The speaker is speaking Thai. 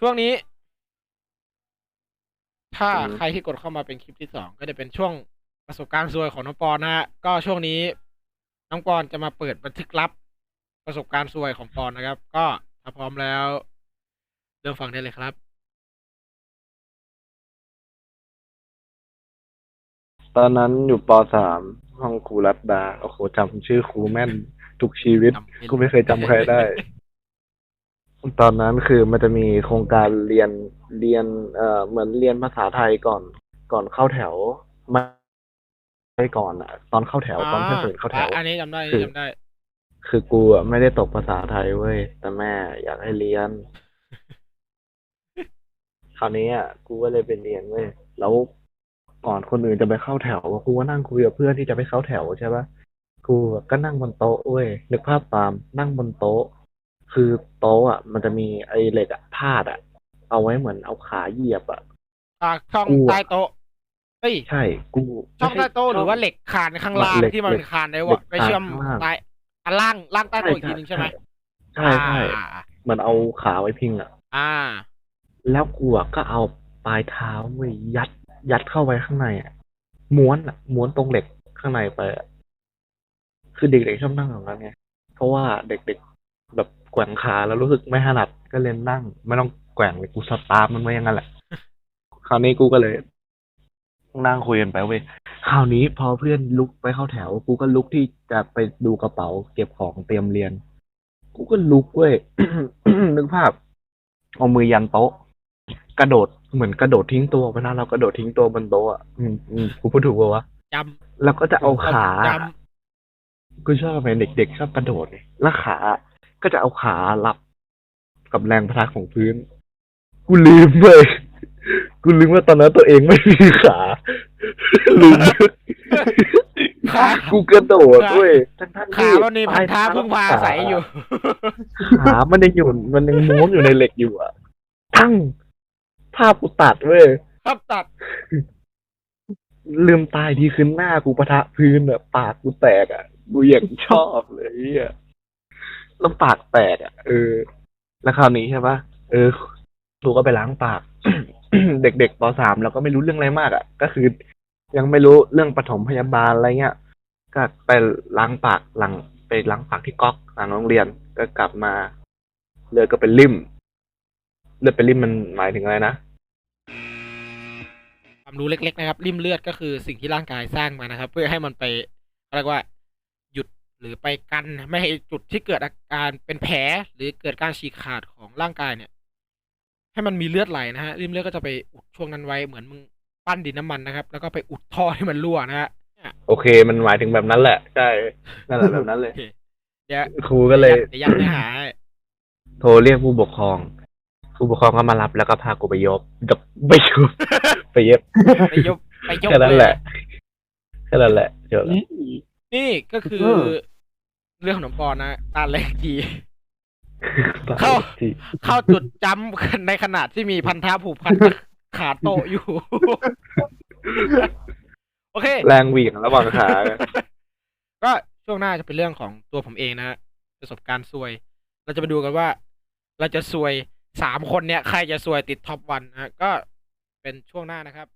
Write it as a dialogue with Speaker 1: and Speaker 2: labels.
Speaker 1: ช่วงนี้ ถ้า
Speaker 2: อืม
Speaker 1: ใครที่กดเข้ามาเป็นคลิปที่สองก็จะเป็นช่วงประสบการณ์ซวยของน้องปอนนะฮะก็ช่วงนี้น้องปอนจะมาเปิดบันทึกลับ ประสบการณ์ซวยของปอนนะครับ ก็ถ้าพร้อมแล้ว เริ่มฟังได้เลยครับ
Speaker 2: ตอนนั้นอยู่ปสามห้องครูรัตดาโอ้โหจำชื่อครูแม่น ทุกชีวิต
Speaker 1: จำเป็น
Speaker 2: กูไม่เคยจำใครได้ ตอนนั้นคือมันจะมีโครงการเรียนเรียนเอ่อเหมือนเรียนภาษาไทยก่อนก่อนเข้าแถวมาไปก่อนอะตอนเข้าแถวตอนเพื่อนฝืนเข้าแถว
Speaker 1: อะอันนี้จำได้อัน
Speaker 2: คื
Speaker 1: นี้
Speaker 2: อ
Speaker 1: จำได้
Speaker 2: คือกูอะไม่ได้ตกภาษาไทยเว้ย แต่แม่อยากให้เรียน คราวนี้อะกูก็เลยไปเรียนเว้ย แล้วก่อนคนอื่นจะไปเข้าแถวกูก็นั่งคุยกับเพื่อนที่จะไปเข้าแถวใช่ปะกูก็นั่งบนโต๊ะเว้ยนึกภาพตามนั่งบนโต๊ะ คือโต๊ะอะ มันจะมีไอ้เหล็กอะพาดอะ เอาไว้เหมือนเอาขาเหยียบอะ
Speaker 1: อ่าช่อง
Speaker 2: กูอะ
Speaker 1: ใต้โต๊ะเฮ้ย
Speaker 2: ใช่ กู
Speaker 1: ช่องใต้โต๊ะหรือว่าเหล็กคานข้างล่าง
Speaker 2: เหล็ก
Speaker 1: ที่มัน
Speaker 2: เหล็ก
Speaker 1: คานได้
Speaker 2: เหล็
Speaker 1: วะ
Speaker 2: ก
Speaker 1: ไปเชื่อม
Speaker 2: คานข้างล่าง
Speaker 1: ใต้อันล่างล่างใต้โต๊ะอีกทีหนึงใช่ไหม
Speaker 2: ใช่ใช่
Speaker 1: อ่า
Speaker 2: เหมันเอาขาไว้พิงอะ
Speaker 1: อ่า
Speaker 2: แล้วกูอะก็เอาปลายเท้าเว้ยยัด ยัดเข้าไปข้างในอะม้วนอะม้วนตรงเหล็กข้างในไปอะคือเด็กๆชอบนั่งแบบนั้นไงเพราะว่าเด็กๆ แบบแกว่งขาแล้วรู้สึกไม่ถนัดก็เลยนั่ง ไม่ต้องแกว่งเลยกูสตาร์ทมันไว้อย่างนั้นแหละ คราวนี้กูก็เลย นั่งคุยกันไปเว้ยคราวนี้พอเพื่อนลุกไปเข้าแถว กูก็ลุกที่จะไปดูกระเป๋า เก็บของเตรียมเรียน กูก็ลุกเว้ย นึกภาพเอามือยันโต๊ะ กระโดดเหมือนกระโดดทิ้งตัวไปนะเรากระโดดทิ้งตัวบนโต๊ะอะอืมอืมกูพูดถูกป่าวะ
Speaker 1: จ
Speaker 2: แล้วก็จะำเอาขา
Speaker 1: จ
Speaker 2: กูชอบเป็นเด็กๆชอบกระโดดไงแล้วขา ก็จะเอาขารับกับแรงพะทะของพื้น กูลืมเลยกูลืมว่าตอนนั้นตัวเองไม่มีขาลืมำ
Speaker 1: ขา
Speaker 2: กูกระโดดด้วยทั้งๆ
Speaker 1: ขา
Speaker 2: ที่
Speaker 1: วันนี้พันธะพึ่งพาอาศัยอยู่
Speaker 2: ขามันยังอยู่มันยังม้วนอยู่ในเหล็กอยู่อะ ทั้งภาพกูตัดเว้ย
Speaker 1: ครับตัด
Speaker 2: ลืมตายทีขึ้นหน้ากูปะทะพื้นอะปากกูแตกอะกูอย่างชอบเลยอะ แล้วปากแตกอะเออแล้วคราวนี้ใช่ปะเออครูก็ไปล้างปาก เด็กๆปสามเราก็ไม่รู้เรื่องอะไรมากอะ ก็คือ ยังไม่รู้เรื่องปฐมพยาบาลอะไรเงี้ยก็ไปล้างปากหลังไปล้างปากที่ก๊อกหลังโรงเรียนก็กลับมาเลือดก็เป็นริ่มเลือดเป็นริ่มมันหมายถึงอะไรนะ
Speaker 1: ความรู้เล็ก ๆ นะครับริมเลือดก็คือสิ่งที่ร่างกายสร้างมานะครับ เพื่อให้มันไปเรียกว่า หยุดหรือไปกันไม่ให้จุดที่เกิดอาการเป็นแผลหรือเกิดการฉีกขาดของร่างกายเนี่ย ให้มันมีเลือดไหลนะฮะริมเลือดก็จะไปอุดช่วงนั้นไว้เหมือนมึงปั้นดินน้ำมันนะครับ แล้วก็ไปอุดท่อให้มันรั่วนะฮะเนี่ย
Speaker 2: โอเค มันหมายถึงแบบนั้นแหละใช่นั่นแหละแบบนั้นเลย
Speaker 1: โอเคเดี๋ยว
Speaker 2: ครูก็เลย
Speaker 1: เดี๋ยวยัดเนื้อหาให้
Speaker 2: โทรเรียกผู้ปกครอง ผู้ปกครองก็มารับแล้วก็พากูไปยบกับไปยบไปเย็บ
Speaker 1: ไปยกไปยก
Speaker 2: แค่นั้น
Speaker 1: เลย
Speaker 2: แหละแค่นั้นแหละเจอแล้ว
Speaker 1: นี่ก็คือ
Speaker 2: เออ
Speaker 1: เรื่องของน้องปอนนะตาแรกที
Speaker 2: ตาย
Speaker 1: เข้า
Speaker 2: ที
Speaker 1: เข้าจุดจำในขณะที่มีพันธะผูกพันกับขาโตะอยู่ โอเค
Speaker 2: แรงเหวี่ยงระหว่างขา
Speaker 1: ก็ช่วงหน้าจะเป็นเรื่องของตัวผมเองนะฮะประสบการณ์ซวย เราจะมาดูกันว่า เราจะซวยสามคนเนี้ยใครจะซวยติดท็อปวันนะฮะก็เป็นช่วงหน้านะครับ